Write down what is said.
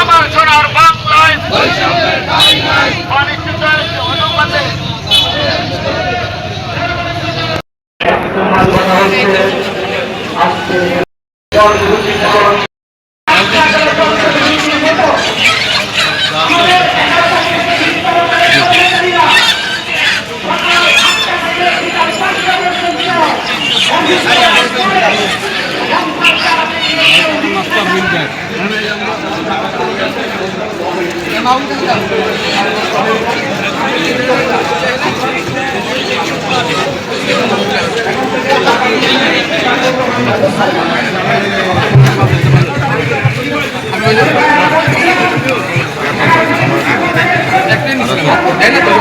আমার সোনার বাংলায় বৈষম্যের ঠাই নাই একটা